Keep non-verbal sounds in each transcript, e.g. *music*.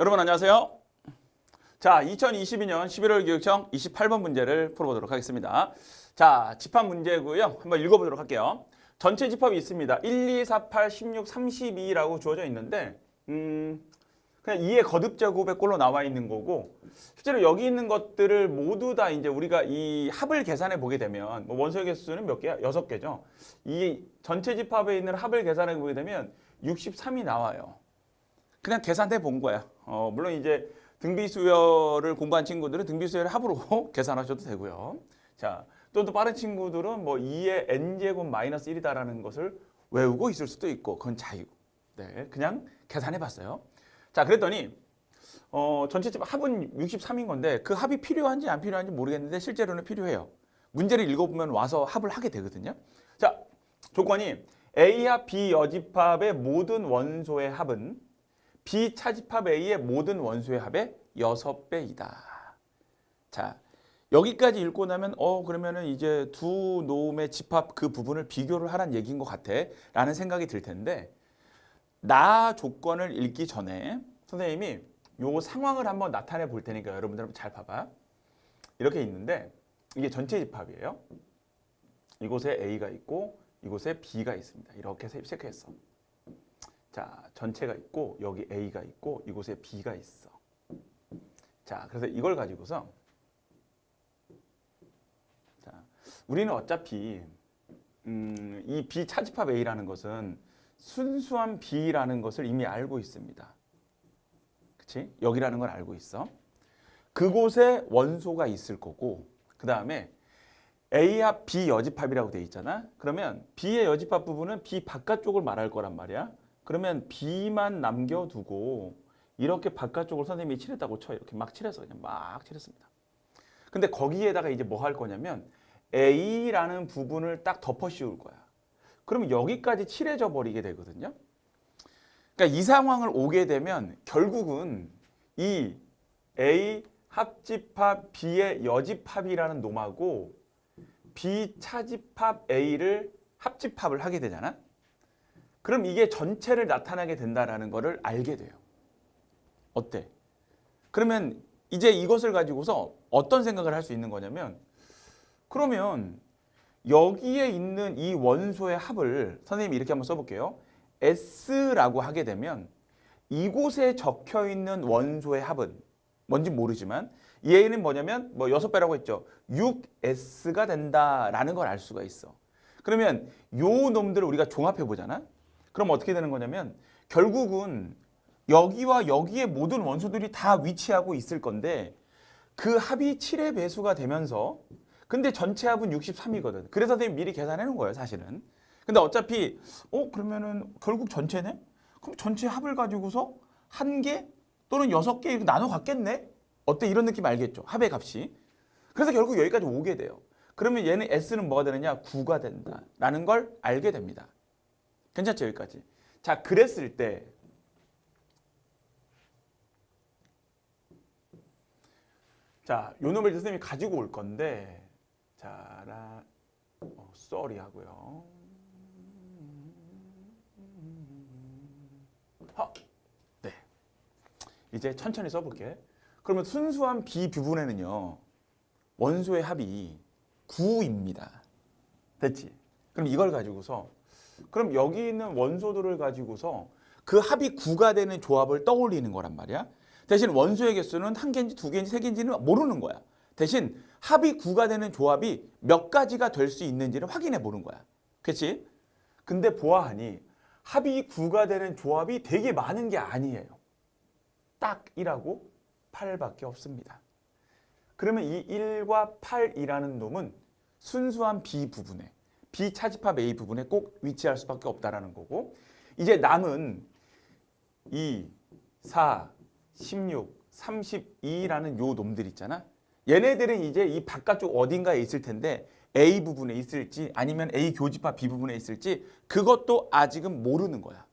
여러분 안녕하세요. 자, 2022년 11월 교육청 28번 문제를 풀어보도록 하겠습니다. 자, 집합 문제고요. 한번 읽어보도록 할게요. 전체 집합이 있습니다. 1, 2, 4, 8, 16, 32라고 주어져 있는데 음, 그냥 2의 거듭 제곱의 꼴로 나와 있는 거고 실제로 여기 있는 것들을 모두 다 이제 우리가 이 합을 계산해 보게 되면 뭐 원소의 개수는 몇 개야? 여섯 개죠. 이 전체 집합에 있는 합을 계산해 보게 되면 63이 나와요. 그냥 계산해 본 거야. 어, 물론 이제 등비수열을 공부한 친구들은 등비수열을 합으로 *laughs* 계산하셔도 되고요. 자, 또, 또 빠른 친구들은 뭐 2의 n제곱 마이너스 1이다라는 것을 외우고 있을 수도 있고 그건 자유. 네, 그냥 계산해 봤어요. 자, 그랬더니 어, 전체 집 합은 63인 건데 그 합이 필요한지 안 필요한지 모르겠는데 실제로는 필요해요. 문제를 읽어보면 와서 합을 하게 되거든요. 자, 조건이 A합 B 여집합의 모든 원소의 합은 B 차집합 A의 모든 원소의 합의 6배이다. 자, 여기까지 읽고 나면 어 그러면은 이제 두 놈의 집합 그 부분을 비교를 하란 얘기인 것 같아 라는 생각이 들 텐데 나 조건을 읽기 전에 선생님이 요 상황을 한번 나타내 볼 테니까 여러분들 한번 잘 봐봐. 이렇게 있는데 이게 전체 집합이에요. 이곳에 A가 있고 이곳에 B가 있습니다. 이렇게 체크했어. 자, 전체가 있고 여기 A가 있고 이곳에 B가 있어. 자, 그래서 이걸 가지고서 자, 우리는 어차피 음, 이 B 차집합 A라는 것은 순수한 B라는 것을 이미 알고 있습니다. 그치? 여기라는 걸 알고 있어. 그곳에 원소가 있을 거고 그 다음에 A합 B 여집합이라고 돼 있잖아. 그러면 B의 여집합 부분은 B 바깥쪽을 말할 거란 말이야. 그러면 B만 남겨두고 이렇게 바깥쪽을 선생님이 칠했다고 쳐요. 이렇게 막 칠해서 그냥 막 칠했습니다. 근데 거기에다가 이제 뭐 할 거냐면 A라는 부분을 딱 덮어 씌울 거야. 그러면 여기까지 칠해져 버리게 되거든요. 그러니까 이 상황을 오게 되면 결국은 이 A 합집합 B의 여집합이라는 놈하고 B 차집합 A를 합집합을 하게 되잖아. 그럼 이게 전체를 나타나게 된다라는 거를 알게 돼요. 어때? 그러면 이제 이것을 가지고서 어떤 생각을 할 수 있는 거냐면 그러면 여기에 있는 이 원소의 합을 선생님이 이렇게 한번 써볼게요. S라고 하게 되면 이곳에 적혀 있는 원소의 합은 뭔지 모르지만 얘는 뭐냐면 뭐 여섯 배라고 했죠. 6S가 된다라는 걸 알 수가 있어. 그러면 요 놈들을 우리가 종합해 보잖아. 그럼 어떻게 되는 거냐면 결국은 여기와 여기에 모든 원소들이 다 위치하고 있을 건데 그 합이 7의 배수가 되면서 근데 전체 합은 63이거든. 그래서 미리 계산해 놓은 거예요, 사실은. 근데 어차피 어 그러면은 결국 전체네? 그럼 전체 합을 가지고서 한 개 또는 여섯 개 이렇게 나눠 갖겠네? 어때 이런 느낌 알겠죠? 합의 값이. 그래서 결국 여기까지 오게 돼요. 그러면 얘는 S는 뭐가 되느냐? 9가 된다라는 걸 알게 됩니다. 괜찮죠 여기까지? 자 그랬을 때 자, 요 놈을 선생님이 가지고 올 건데 자, 라 어, 쏘리 하고요. 하. 네. 이제 천천히 써 볼게. 그러면 순수한 B 부분에는요. 원소의 합이 9입니다. 됐지? 그럼 이걸 가지고서 그럼 여기 있는 원소들을 가지고서 그 합이 9가 되는 조합을 떠올리는 거란 말이야. 대신 원소의 개수는 한 개인지 두 개인지 세 개인지는 모르는 거야. 대신 합이 9가 되는 조합이 몇 가지가 될 수 있는지를 확인해 보는 거야. 그렇지? 근데 보아하니 합이 9가 되는 조합이 되게 많은 게 아니에요. 딱 1하고 8밖에 없습니다. 그러면 이 1과 8이라는 놈은 순수한 B 부분에 B 차집합 A 부분에 꼭 위치할 수밖에 없다라는 거고 이제 남은 2, 4, 16, 32라는 요 놈들 있잖아. 얘네들은 이제 이 바깥쪽 어딘가에 있을 텐데 A 부분에 있을지 아니면 A 교집합 B 부분에 있을지 그것도 아직은 모르는 거야.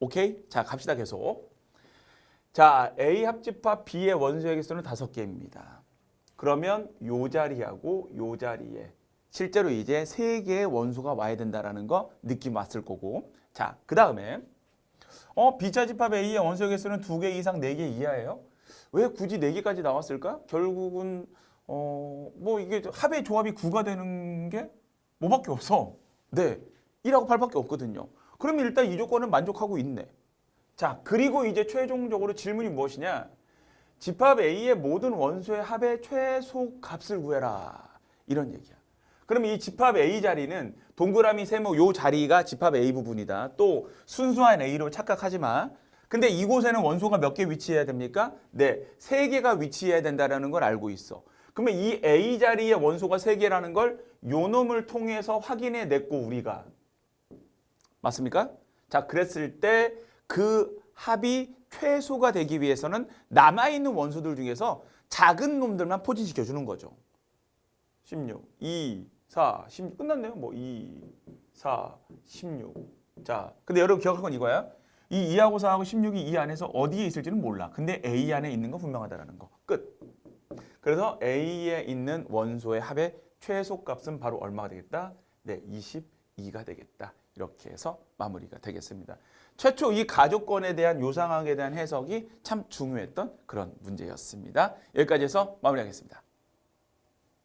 오케이? 자, 갑시다 계속. 자, A 합집합 B의 원소의 개수는 다섯 개입니다. 그러면 요 자리하고 요 자리에 실제로 이제 세 개의 원소가 와야 된다라는 거 느낌 왔을 거고. 자, 그 다음에 어, B차집합 A의 원소 개수는 두 개 이상 네 개 이하예요? 왜 굳이 네 개까지 나왔을까? 결국은 어, 뭐 이게 합의 조합이 9가 되는 게 뭐밖에 없어. 네. 1하고 8밖에 없거든요. 그러면 일단 이 조건은 만족하고 있네. 자, 그리고 이제 최종적으로 질문이 무엇이냐? 집합 A의 모든 원소의 합의 최소 값을 구해라. 이런 얘기야. 그럼 이 집합 A 자리는 동그라미 세모 요 자리가 집합 A 부분이다. 또 순수한 A로 착각하지 마. 근데 이곳에는 원소가 몇 개 위치해야 됩니까? 네, 세 개가 위치해야 된다라는 걸 알고 있어. 그러면 이 A 자리에 원소가 세 개라는 걸 요놈을 통해서 확인해 냈고 우리가 맞습니까? 자, 그랬을 때 그 합이 최소가 되기 위해서는 남아 있는 원소들 중에서 작은 놈들만 포진시켜 주는 거죠. 16, 2, 4, 16 끝났네요. 뭐 2, 4, 16. 자, 근데 여러분 기억할 건 이거야. 이 2하고 4하고 16이 이 안에서 어디에 있을지는 몰라. 근데 A 안에 있는 건 분명하다라는 거. 끝. 그래서 A에 있는 원소의 합의 최소값은 바로 얼마가 되겠다? 네, 22가 되겠다. 이렇게 해서 마무리가 되겠습니다. 최초 이 가족권에 대한 요상학에 대한 해석이 참 중요했던 그런 문제였습니다. 여기까지 해서 마무리하겠습니다.